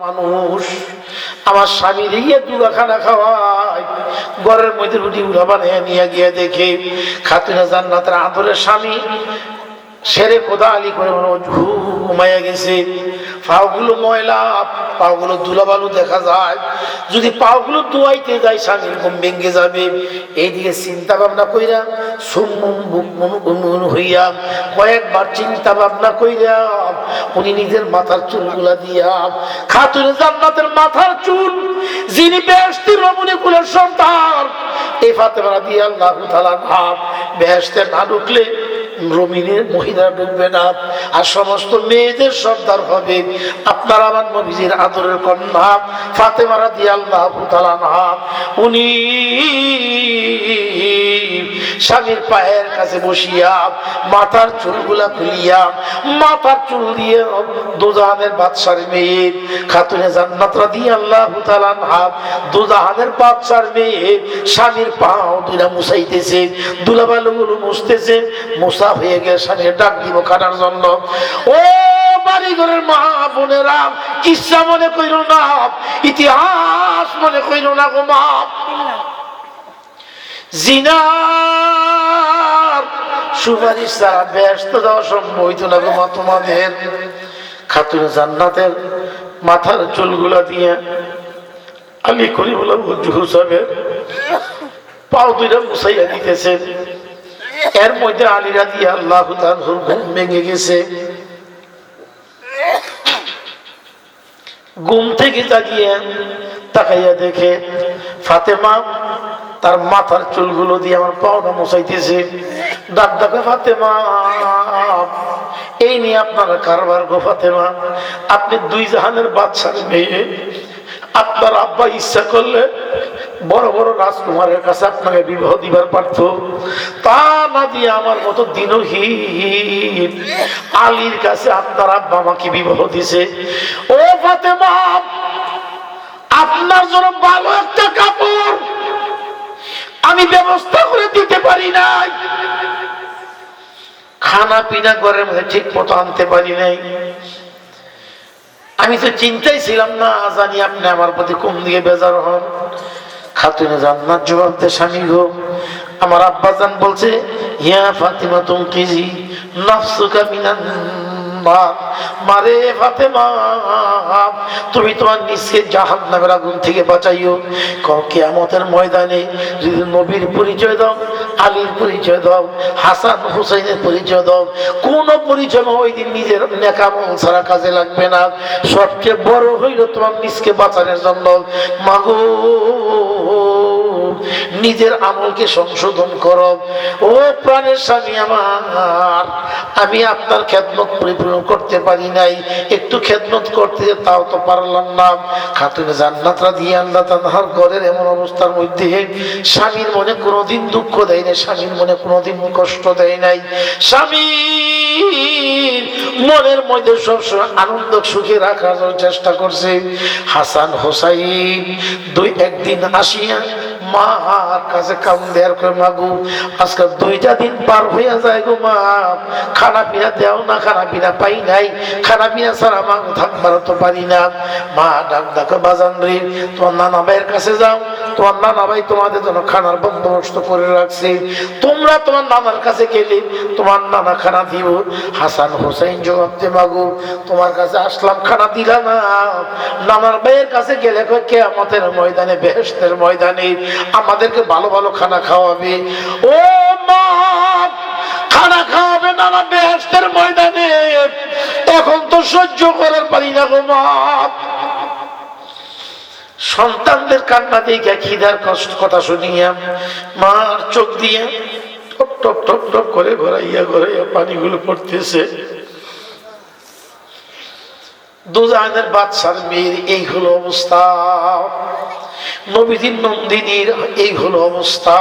মানুষ। আমার স্বামী দিয়ে দুগা খানা খাওয়ায়, ঘরের মধ্যে রুটি গুলা বানিয়ে নিয়ে গিয়ে দেখে খাতুনা জান্নাতের আদরের স্বামী সেরে কোদা আলি করে মনে ঘুমাইয়া গেছে। পাওগুলো ময়লা পাওগুলো ধুলাবালু দেখা যায়। যদি পাওগুলো ধোয়াইতে যায় স্বামীর ঘুম ভেঙে যাবে। এইদিকে চিন্তা ভাবনা কইরা সুমুম বুক হইয়া কয়েকবার চিন্তা ভাবনা কইরা উনি নিজের মাথার চুলগুলা দিয়া, খাতুনে জান্নাতের মাথার চুল, যিনি বেহস্তির রমণী কুলের সন্তান। এই ফাতেমারা দিয়ে তালা বেহস্তে না ঢুকলে রমিনের মহিলা ঢুকবে না, আর সমস্ত মেয়েদের সর্দার হবে। আপনার আমার নবীজির আদরের কন্যা ফাতেমারা দিয়ে আল্লাহ নাম উনি স্বামীর পায়ের কাছে বসিয়া মাথার চুলগুলা খুলিয়া, মাথার চুল দিয়ে দুজাহানের বাদশার মেয়ে খাতুনে জান্নাতরা দিয়ে আল্লাহ নাম দুজাহানের বাদশার মেয়ে স্বামীর পাও দুইটা মুছাইতেছে দুলাবালুগুলো মুছতেছে মুসা হয়ে গেলে স্বামীর ডাক দিব কাটার জন্য। ও বাড়িঘরের মা বোনেরা, কিসা মনে কইল না, ইতিহাস মনে কইল না গো মা। জিনার সুপারিশ ছাড়া ব্যস্ত দেওয়া সম্ভব না গো মা তোমাদের। খাতুন জান্নাতের মাথার চুলগুলা দিয়ে আলী করি বলে জুহু সাহেবের পাও দুইটা মুসাইয়া দিতেছেন। এর মধ্যে আলীরা দিয়ে আল্লাহ ঘুম ভেঙে গেছে। ঘুম থেকে জাগিয়ে তাকাইয়া দেখে ফাতেমা তার মাথার চুলগুলো দিয়ে আমার পাওনা ফাতেমা, এই নিয়ে আপনার কারবার গো ফাতেমা। আপনি দুই জাহানের বাচ্চার মেয়ে। আপনার আব্বা ইচ্ছা করলে বড় বড় রাজকুমারের কাছে আপনাকে বিবাহ দিবার পারত। তা না দিয়ে আমার মতো দিনহীন আলীর কাছে আপনার আব্বা আমাকে বিবাহ দিছে। ও ফাতেমা, আপনার জন্য ভালো একটা কাপড় আমি ব্যবস্থা করে দিতে পারি নাই। খানা পিনা ঘরের মধ্যে ঠিক মতো আনতে পারি নাই। আমি তো চিন্তাই ছিলাম, না, জানি আপনি আমার প্রতি কোন দিকে বেজার হন। খাতুনে জান্নাত জবাব দে, স্বামী গো। আমার আব্বাজান বলছে, ইয়া ফাতিমা তুম নফসুকা মিনান নার। মারে ফাতেমা, তুমি তোমার নিচকে জাহান নামের আগুন থেকে বাঁচাইও। কেয়ামতের ময়দানে যদি নবীর পরিচয় দাও, আলীর পরিচয় দাও, হাসান হুসাইনের পরিচয় দাও, কোন পরিচয় ওই দিন নিজের নেকামল ছাড়া কাজে লাগবে না। সবচেয়ে বড় হইল তোমার নিজকে বাঁচানোর জন্য। মাগো নিজের আমলকে সংশোধন করো। ও প্রাণের স্বামী আমার, আমি আপনার খেদমত পরিপূর্ণ করতে পারি নাই। একটু খেদমত করতে তাও তো পারলাম না। খাতুনে জান্নাতরা দিয়ে আল্লাহ তাহার ঘরের এমন অবস্থার মধ্যে স্বামীর মনে কোনোদিন দুঃখ দেয় নাই, স্বামীর মনে কোনোদিন কষ্ট দেয় নাই। স্বামী মনের মধ্যে সবসময় আনন্দ, সুখে রাখার চেষ্টা করছে। হাসান হোসাইন দুই একদিন আসিয়া মার কাছে কাম দেয়ার করে মাগু আজকে দুইটা দিন পার হইয়া যায় গো মা। খানা পিনা দেও না, খানা পিনা পাই নাই। খানা পিনা ছাড়া মা থাকবার তো পারি না। মা ডাক ডাকে, বাজান রে, তোমার নানা ভাইয়ের কাছে যাও। তোমার কাছে আসলাম, খানা না নানার ভাইয়ের কাছে গেলে কয়, কেয়ামতের ময়দানে ময়দানে আমাদেরকে ভালো ভালো খানা খাওয়াবে। ও মা, খানা খাওয়াবে নানা বেহেস্তের ময়দানে। এখন তো সহ্য করার পারি না গো মা। সন্তানদের কান্না দেখে খিদার কষ্ট কথা শুনিয়া মার চোখ দিয়ে টপ টপ টপ টপ করে ঘোরাইয়া ঘোরাইয়া পানিগুলো পড়তেছে। দুজাহানের বাচ্চার মেয়ের এই হলো অবস্থা। নবীদিন নন্দিনীর এই হলো অবস্থা।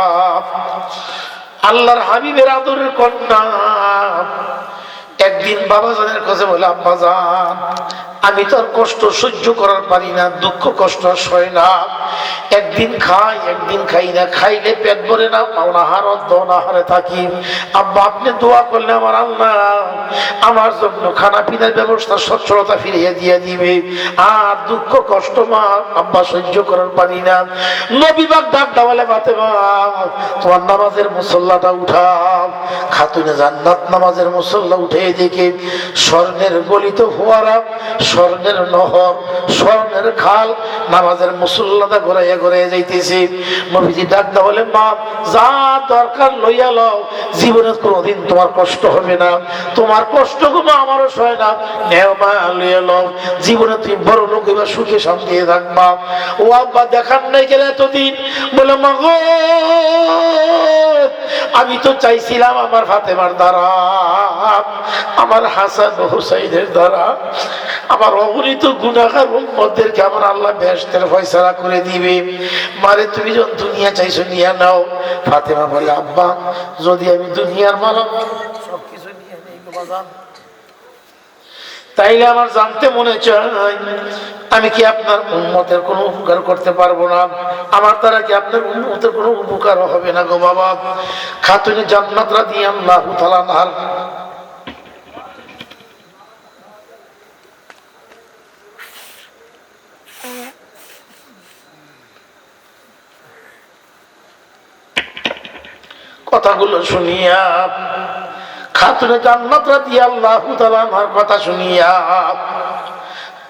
আল্লাহর হাবিবের আদরের কন্যা। একদিন বাবা জানের কাছে বলে, আব্বা জান, আমি তো আর কষ্ট সহ্য করার পারি না, দুঃখ কষ্ট সয় না। একদিন খাই একদিন খাই না, খাইলে পেট ভরে না অনাহার অনাহারে থাকি। আব্বা, আপনি দোয়া করলে আমার আল্লাহ আমার জন্য খানা পিনার ব্যবস্থা, সচ্ছলতা ফিরিয়ে দিয়ে দিবে। আর দুঃখ কষ্ট মা, আব্বা সহ্য করার পারি না। নবীবাগ ডাক দাওয়ালে বাতে মা, তোমার নামাজের মুসল্লাটা উঠাও। খাতুনে জান্নাত নামাজের মুসল্লা উঠে দেখে স্বর্ণের গলিত ফোয়ারা, স্বর্ণের নহর, স্বর্ণের খাল, নামাজের মুসল্লাটা ঘুরাইয়া ঘুরাইয়া যাইতেছে। নবীজি ডাক বলে মা, যা দরকার লইয়া লও। জীবনে কোনোদিন তোমার কষ্ট হবে না। তোমার কষ্টগুলো আমারও সয় না। নেও মা, লইয়া লও। জীবনে তুমি বড় লোক এবার সুখে শান্তি থাকবা ও আব্বা, দেখার নাই গেলে এতদিন? বলে, মা গো আমি তো চাইছিলাম আমার ফাতেমার দ্বারা, আমার হাসান হুসাইনের দ্বারা, আমার অগণিত গুণাগার উম্মতদেরকে আমার আল্লাহ ব্যস্তের ফয়সালা করে দিবে। মারে, তুমি যখন দুনিয়া চাইছো নিয়ে নাও। ফাতেমা বলে, আব্বা, যদি আমি দুনিয়ার মানব সবকিছু নিয়ে নেই তাইলে আমার জানতে মনে চায়, আমি কি আপনার উন্মতের কোনো উপকার করতে পারব না? আমার দ্বারা কি আপনার উন্মতের কোনো উপকার হবে না গো বাবা? খাতুনে জান্নাতরা দিয়ে আল্লাহ তালা নাহার কথাগুলো শুনিয়া খাতুনে জান্নাতরা দিয়ে আল্লাহ তালার কথা শুনিয়া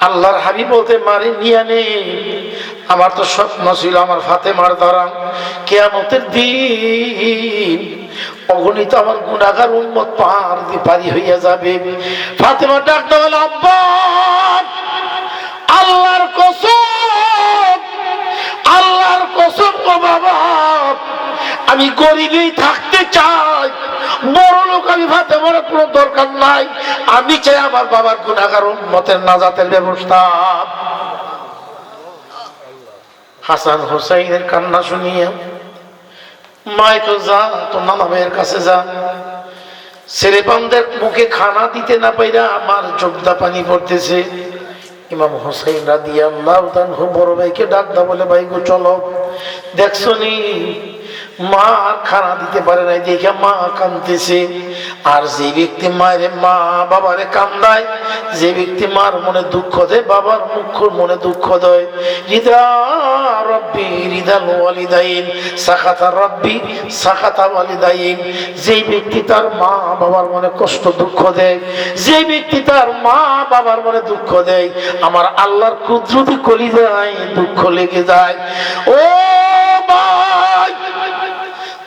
আল্লাহর হাবি বলতে, মারি নিয়া নেই আমার তো স্বপ্ন ছিল আমার ফাতেমার দ্বারা কেয়ামতের দিন অগণিত আমার গুণাগার উন্মত দিয়ে পারি হইয়া যাবে। ফাতেমা ডাক্তার বলে আব্বা, আল্লাহর কসম আল্লাহর কসম গো বাবা, আমি গরিবই থাকতে চাই। বড় লোক আমি ভাতে বড় কোনো দরকার নাই। আমি চাই আমার বাবার গুণাগার মতের নাজাতের ব্যবস্থা। হাসান হোসাইনের কান্না শুনিয়ে, মাইকেল যা, তোর নানা ভাইয়ের কাছে যা। ছেলেপানদের মুখে খানা দিতে না পাইরা আমার চোখদা পানি পড়তেছে। ইমাম হোসাইন রাদি আল্লাহ বড় ভাইকে ডাক দা বলে, ভাই গো, চলো। দেখছ নি মা খানা দিতে পারে নাই, দেখে মা কানতেছে আর যে ব্যক্তি মায়ের মা বাবারে কান্দায়, যে ব্যক্তি মার মনে দুঃখ দেয়, বাবার মুখ মনে দুঃখ দেয়। হৃদা রব্বি হৃদাল ওয়ালিদাইন, সাখাতা রব্বি সাখাতা ওয়ালিদাইন। যে ব্যক্তি তার মা বাবার মনে কষ্ট দুঃখ দেয়, যে ব্যক্তি তার মা বাবার মনে দুঃখ দেয়, আমার আল্লাহর কুদরতি কলি যায় দুঃখ লেগে যায়। ও ভাই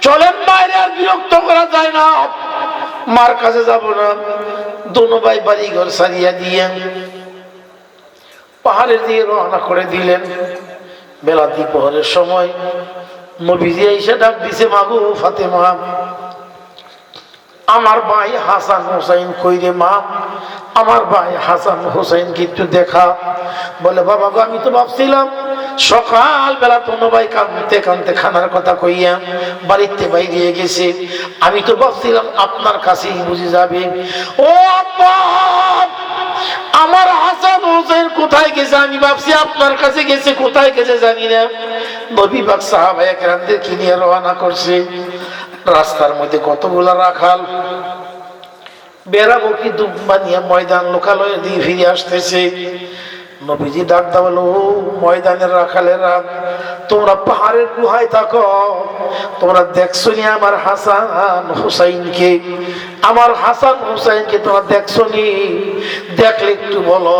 চলেন বাইরে আর বিরক্ত করা যায় না। মার কাছে যাব না। দোনো ভাই বাড়ি ঘর সারিয়া দিয়ে পাহাড়ের দিয়ে রওনা করে দিলেন। বেলা দ্বিপহরের সময় নবীজি এসে ডাক দিছে, মাগু, ফাতেমা, আমার ভাই হাসান হোসাইন কইরে মা? আমার ভাই হাসান হোসেন কিন্তু দেখা। বলে, বাবা আমি তো ভাবছিলাম সকাল বেলা তনু ভাই কানতে কানতে খানার কথা কইয়া বাড়িতে বাইরে গেছে। আমি তো ভাবছিলাম, আপনার কাছেই বুঝে যাবে। ও আমার হাসান হোসেন কোথায় গেছে? আমি ভাবছি আপনার কাছে গেছে, কোথায় গেছে জানি না। নবী বাগ সাহাবা একরামদের কি নিয়ে রওনা করছে? রাস্তার মধ্যে কতগুলা রাখাল। বেড়াবো কি দুঃখ বানিয়ে ময়দান লোকালয়ে দিয়ে ফিরে আসতেছে। নবীজি ডাক দাবল ময়দানের রাখালেরা তোমরা পাহাড়ের গুহায় থাকো। তোমরা দেখছ নি আমার হাসান হুসাইনকে? আমার হাসান হুসাইনকে তোমরা দেখছ নি? দেখলে একটু বলো